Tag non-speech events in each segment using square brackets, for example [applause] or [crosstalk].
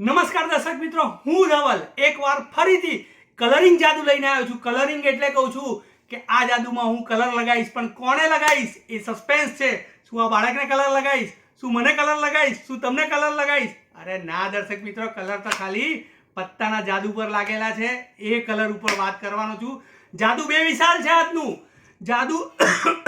નમસ્કાર દર્શક મિત્રો, હું ધવલ. એકવાર ફરીથી કલરિંગ જાદુ લઈને આવ્યો છું. કલરિંગ એટલે કહું છું કે આ જાદુમાં હું કલર લગાવીશ, પણ કોને લગાવીશ? એ સસ્પેન્સ છે. શું આ બાળકને કલર લગાવીશ? શું મને કલર લગાવીશ? શું તમને કલર લગાવીશ? અરે ના દર્શક મિત્રો કલર તો ખાલી પત્તાના જાદુ પર લાગેલા છે. એ કલર ઉપર વાત કરવાનો છું. જાદુ બે વિશાલ છે આજનું. જાદુ,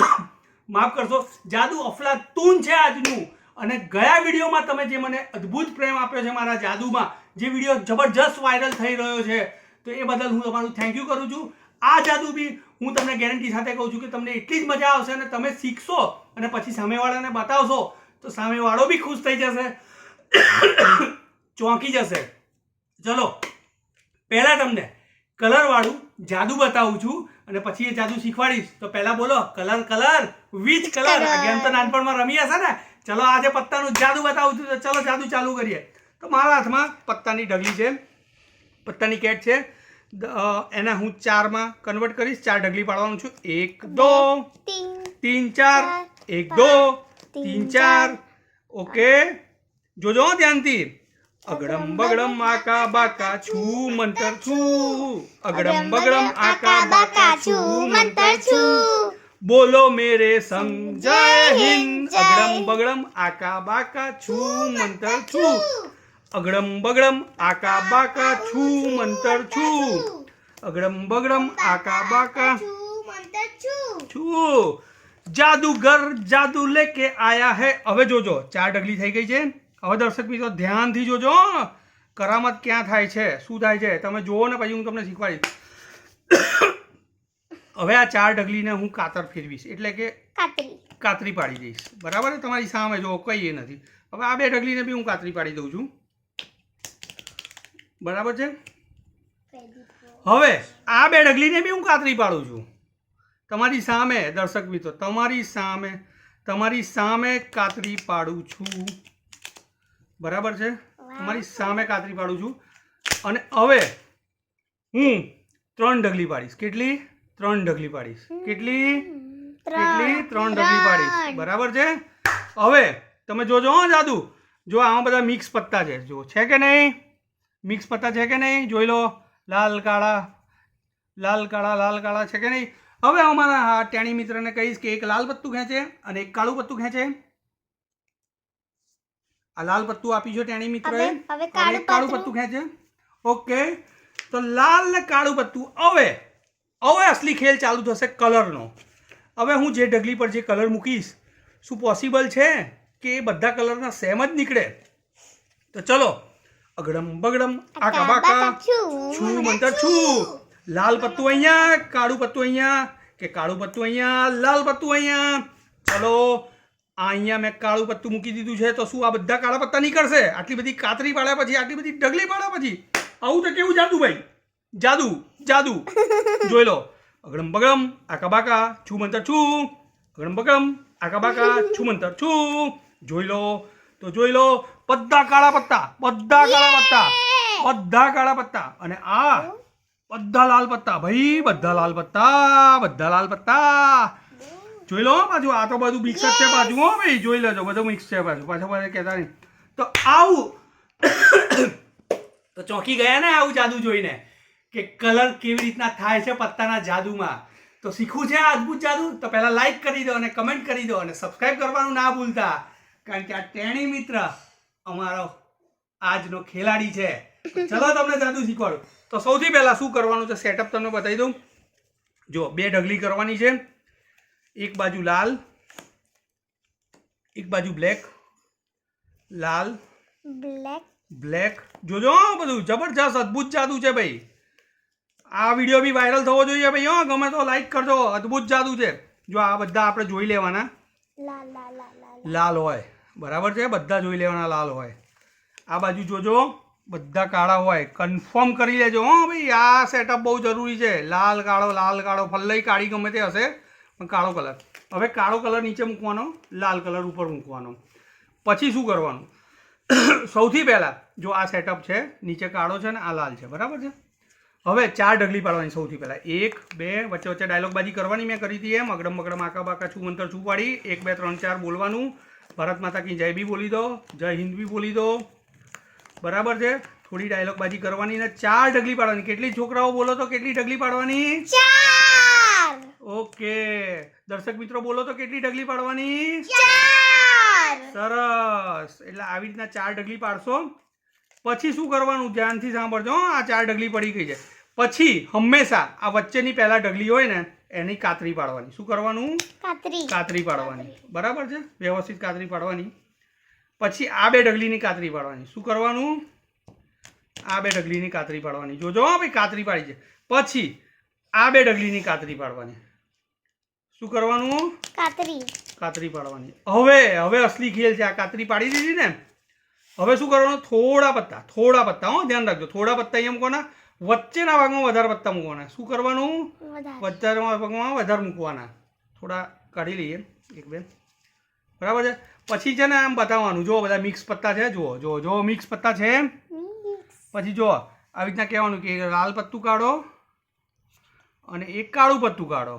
[coughs] માફ કરશો, જાદુ અફલાતૂન છે આજનું. અને ગયા વિડીયોમાં તમે જે મને અદ્ભુત પ્રેમ આપ્યો છે મારા જાદુમાં જે વીડિયો જબરજસ્ત વાયરલ થઈ રહ્યો છે તો એ બદલ હું તમારું થેન્ક યુ કરું છું. આ જાદુ બી હું તમને ગેરંટી સાથે કહું છું કે તમને એટલી જ મજા આવશે અને તમે શીખશો અને પછી સામેવાળાને બતાવશો તો સામેવાળો બી ખુશ થઈ જશે. [coughs] ચોંકી જશે. ચલો પહેલાં તમને કલરવાળું જાદુ બતાવું છું અને પછી એ જાદુ શીખવાડીશ. તો પહેલા બોલો colour colour which colour game તો નાનપણમાં રમી હશે ને? ચલો આજે પત્તાનું જાદુ બતાવું છું. તો ચલો જાદુ ચાલુ કરીએ. તો મારા હાથમાં પત્તાની ઢગલી છે. પત્તાની કેટ છે. એને હું ચારમાં કન્વર્ટ કરીશ. ચાર ઢગલી પાડવાનું છું. એક દો. તીન ચાર. એક દો. તીન ચાર. ઓકે. જોજો ધ્યાનથી. અગડમ બગડમ આકા બાકા છું મંતર છું. અગડમ બગડમ આકા બાકા છું મંતર છું. બોલો મેરે સંગ. જય હિન્દ અગડમ બગડમ આકા બાકા છું મંતર છું. અગડમ બગડમ આકા બાકા છું મંતર છું. અગડમ બગડમ આકા બાકા છું. જાદુગર જાદુ લેકે આયા હે. હવે જોજો ચાર ડગલી થઈ ગઈ છે. હવે દર્શક મિત્રો ધ્યાનથી જોજો. કરામત ક્યાં થાય છે? શું થાય છે? તમે જુઓ ને પછી હું તમને શીખવાડીશ. હવે આ ચાર ઢગલીને હું કાતર ફેરવીશ. એટલે કે કાતરી. કાતરી પાડી દઈશ. બરાબર? તમારી સામે જો કંઈ એ નથી. હવે આ બે ઢગલીને બી હું કાતરી પાડી દઉં છું. બરાબર છે? હવે આ બે ઢગલીને બી હું કાતરી પાડું છું. તમારી સામે દર્શક મિત્રો તમારી સામે તમારી સામે કાતરી પાડું છું. બરાબર છે? તમારી સામે કાતરી પાડું છું. અને હવે હું ત્રણ ઢગલી પાડીશ. કેટલી? ત્રણ ઢગલી પાડીશ. કેટલી? કેટલી? ત્રણ ઢગલી પાડીશ. બરાબર છે? હવે તમે જોજો હો જાદુ. જો આમાં બધા મિક્સ પત્તા છે. જો છે કે નહીં? મિક્સ પત્તા છે કે નહીં? જોઈ લો. લાલ કાળા. લાલ કાળા લાલ કાળા છે કે નહીં? હવે અમારા હા ટેણી મિત્રને કહીશ કે એક લાલ પત્તું ખેંચે અને એક કાળું પત્તું ખેંચે. આ લાલ પત્તું આપી છે ટેણી મિત્રએ. હવે- કાળું. પત્તું ખેંચે. ઓકે. તો લાલ ને કાળું પત્તું. હવે હવે અસલી ખેલ ચાલુ થશે કલરનો. હવે હું જે ઢગલી પર જે કલર મૂકીશ શું પોસિબલ છે કે એ બધા કલરના સેમ જ નીકળે? તો ચલો અગડમ બગડમ આકા બાકા છું મંતર છું. લાલ પત્તું અહીંયા કાળું પત્તું અહીંયા કે કાળું પત્તું અહીંયા લાલ પત્તું અહીંયા. ચલો આ અહીંયા મેં કાળું પત્તું મૂકી દીધું છે તો શું આ બધા કાળા પત્તા નીકળશે? આટલી બધી કાતરી પાડ્યા પછી આટલી બધી ઢગલી પાડ્યા પછી? આવું તો કેવું જાદુ ભાઈ? જાદુ. જાદુ. જોઈ લો. અગડમ બગડમ આકા બાકા છું મંતર છું. અગડમ બગડમ આકા બાકા છું મંતર છું. જોઈ લો. તો જોઈ લો બધા કાળા પત્તા બધા કાળા પત્તા બધા કાળા પત્તા. અને આ બધા લાલ પત્તા. ભાઈ બધા લાલ પત્તા બધા લાલ પત્તા. જોઈ લો પાછું આ તો બધું મિક્સ જ છે પાછું હો ભાઈ. જોઈ લેજો બધું મિક્સ છે પાછું પાછા પાછા કહેતા નહીં. તો આવું. [coughs] તો ચોંકી ગયા ને આવું જાદુ જોઈને. કે કલર કેવી રીતના થાય છે પત્તાના જાદુમાં. તો શીખવું છે આ અદ્ભુત જાદુ? તો પહેલાં લાઈક કરી દો અને કમેન્ટ કરી દો અને સબસ્ક્રાઈબ કરવાનું ના ભૂલતા. કારણ કે આ ટેણી મિત્ર અમારો આજનો ખેલાડી છે. ચલો તમને જાદુ શીખવાડું. તો સૌથી પહેલાં શું કરવાનું છે? સેટઅપ તમને બતાવી દઉં. જો બે ઢગલી કરવાની છે. એક બાજુ લાલ એક બાજુ બ્લેક લાલ બ્લેક બ્લેક જોજો બધું જબરજસ્ત અદ્ભુત જાદુ છે ભાઈ. આ વીડિયો બી વાયરલ થવો જોઈએ ભાઈ હો ગમે તો લાઈક કરજો. અદ્ભુત જાદુ છે. જો આ બધા આપણે જોઈ લેવાના. લાલ હોય. બરાબર છે? બધા જોઈ લેવાના લાલ હોય. આ બાજુ જોજો. બધા કાળા હોય. કન્ફર્મ કરી લેજો હો ભાઈ આ સેટઅપ બહુ જરૂરી છે. લાલ કાળો લાલ કાળો. ફલ્લઈ કાળી ગમે તે હશે પણ કાળો કલર હવે કાળો કલર નીચે મૂકવાનો લાલ કલર ઉપર મૂકવાનો. પછી શું કરવાનું? [coughs] સૌથી પહેલાં જો આ સેટઅપ છે નીચે કાળો છે ને આ લાલ છે. બરાબર છે? હવે ચાર ઢગલી પાડવાની સૌથી પહેલાં. એક બે વચ્ચે વચ્ચે ડાયલોગ બાજી કરવાની મેં કરી હતી એમ. અગડમ બગડમ આકા બાકા છું મંતર છું પાડી. એક બે ત્રણ ચાર બોલવાનું. ભારત માતા કી જય બી બોલી દો જય હિન્દ બી બોલી દો. બરાબર છે? થોડી ડાયલોગ બાજી કરવાની ને ચાર ઢગલી પાડવાની. કેટલી છોકરાઓ બોલો તો કેટલી ઢગલી પાડવાની? ઓકે. દર્શક મિત્રો બોલો તો કેટલી ઢગલી પાડવાની? સરસ. એટલે આવી રીતના ચાર ઢગલી પાડશો. પછી શું કરવાનું? ધ્યાનથી સાંભળજો આ ચાર ઢગલી પડી ગઈ છે. પછી હંમેશા આ વચ્ચેની પહેલા ઢગલી હોય ને એની કાતરી પાડવાની. શું કરવાનું? કાતરી. કાતરી પાડવાની. બરાબર છે? વ્યવસ્થિત કાતરી પાડવાની. પછી આ બે ઢગલીની કાતરી પાડવાની. શું કરવાનું? આ બે ઢગલીની કાતરી પાડવાની. જોજો ભાઈ કાતરી પાડી છે. પછી આ બે ઢગલીની કાતરી પાડવાની. શું કરવાનું? કાતરી. કાતરી પાડવાની. હવે હવે અસલી ખેલ છે. આ કાતરી પાડી દીધી ને હવે શું કરવાનું? થોડા પત્તા થોડા પત્તા હો ધ્યાન રાખજો. થોડા પત્તા અહીંયા મૂકવાના. વચ્ચેના ભાગમાં વધારે પત્તા મૂકવાના. શું કરવાનું? વધારે. ભાગમાં વધારે મૂકવાના. થોડા કાઢી લઈએ. એક બે. બરાબર છે? પછી છે ને આમ બતાવવાનું. જો બધા મિક્સ પત્તા છે જુઓ જો જો મિક્સ પત્તા છે. પછી જો આવી રીતના કહેવાનું કે લાલ પત્તું કાઢો અને એક કાળું પત્તું કાઢો.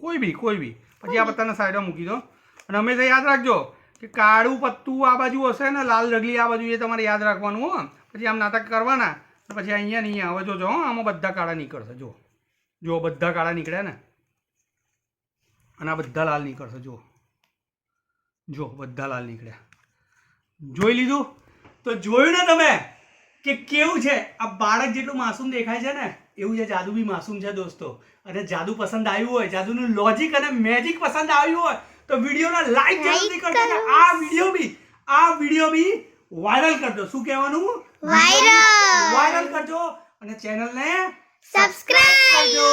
કોઈ બી કોઈ બી. પછી આ પત્તાના સાઈડમાં મૂકી દો. અને હંમેશા યાદ રાખજો કે કાળું પત્તું આ બાજુ હશે ને, લાલ રગલી આ બાજુ એ તમારે યાદ રાખવાનું હો. પછી આમ નાટક કરવાના પછી અહીંયા નહીં આવે જોજો હો, આમાં બધા કાળા નીકળશે, જો. જો, બધા કાળા નીકળ્યા ને. અને આ બધા લાલ નીકળશે, જો. જો, બધા લાલ નીકળ્યા. જોઈ લીધું? તો જોયું ને તમે કે કેવું છે? આ બાળક જેટલું માસૂમ દેખાય છે ને, એવું છે, જાદુ બી માસૂમ છે દોસ્તો. અને જાદુ પસંદ આવ્યું હોય, જાદુનું લોજિક અને મેજિક પસંદ આવ્યું હોય તો વિડીયોને લાઈક જરૂરથી કરજો અને આ વીડિયો બી આ વીડિયો બી વાયરલ કરજો શું કહેવાનું? વાયરલ વાયરલ કરજો અને ચેનલને સબસ્ક્રાઇબ કરજો.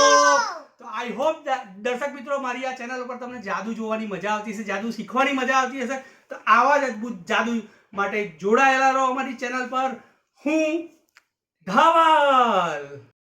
તો આઈ હોપ દર્શક મિત્રો મારી આ ચેનલ ઉપર તમને જાદુ જોવાની મજા આવતી હશે જાદુ શીખવાની મજા આવતી હશે. તો આવા જ અદ્ભુત જાદુ માટે જોડાયેલા રહો અમારી ચેનલ પર. હું ધાવા